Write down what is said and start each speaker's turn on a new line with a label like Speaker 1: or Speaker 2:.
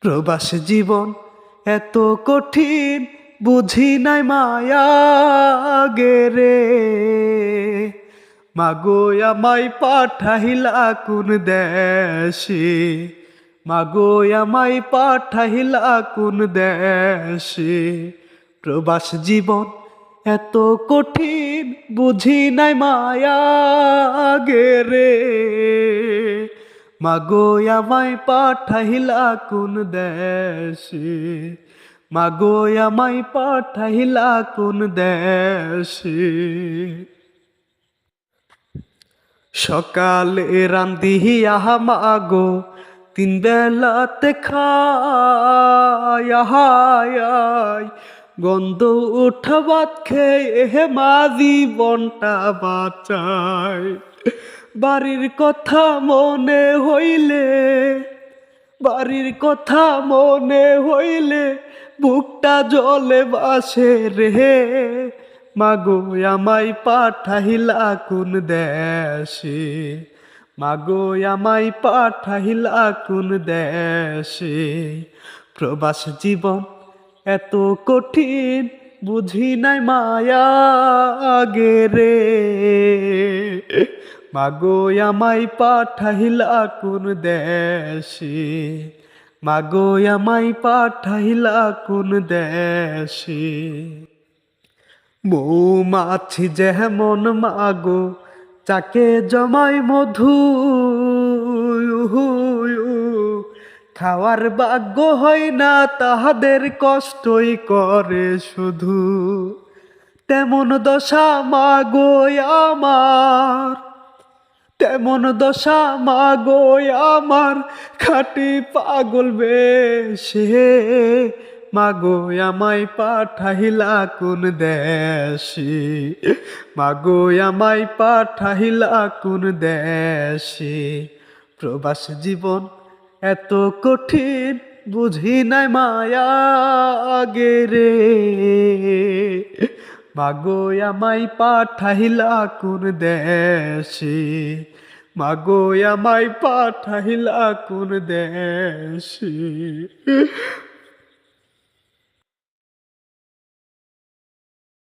Speaker 1: প্রবাস জীবন এত কঠিন, বুঝি নাই মায়া গেরে। মাগো আমাই পাঠাইলা কোন দেশে? মাগো, আমায় পাঠাইলা কোন দেশে? প্রবাস জীবন এত কঠিন, বুঝি নাই মায়া গেরে। মাগো আমায় পাঠাইলা কোন দেশে? মাগো আমায় পাঠাইলা কোন দেশে? সকালে রান্দিয়া মাগো, তিন বেলাতে খায় গন্ধ উঠবাত খেয়ে মাঝি বনটা বাঁচায় বাড়ির কথা মনে হইলে, বাড়ির কথা মনে হইলে বুকটা জলে বাসে রে। মাগো, আমায় পাঠাইলা কোন দেশে? মাগো, আমায় পাঠাইলা কোন দেশে? প্রবাস জীবন এত কঠিন বুঝি নাই মায়া গেরে মাগো, আমায় পাঠাইলা কোন দেশে? মাগো, আমায় পাঠাইলা কোন দেশে? মৌমাছি যেমন মাগো, চাকে জমাই মধু খাওয়ার ভাগ্য হয় না, তাহাদের কষ্টই করে শুধু। তেমন দশা মাগো আমার, তেমন দশা মাগো আমার, খাটি পাগল বেশে। মাগো, আমায় পাঠাইলা কোন দেশে? মাগো, আমায় পাঠাইলা কোন দেশে? প্রবাস জীবন এত কঠিন বুঝি নাই মায়া গেরে মাগো আমাই পাঠাইলা কোন দেশে? মাগো আমাই পাঠাইলা কোন দেশে?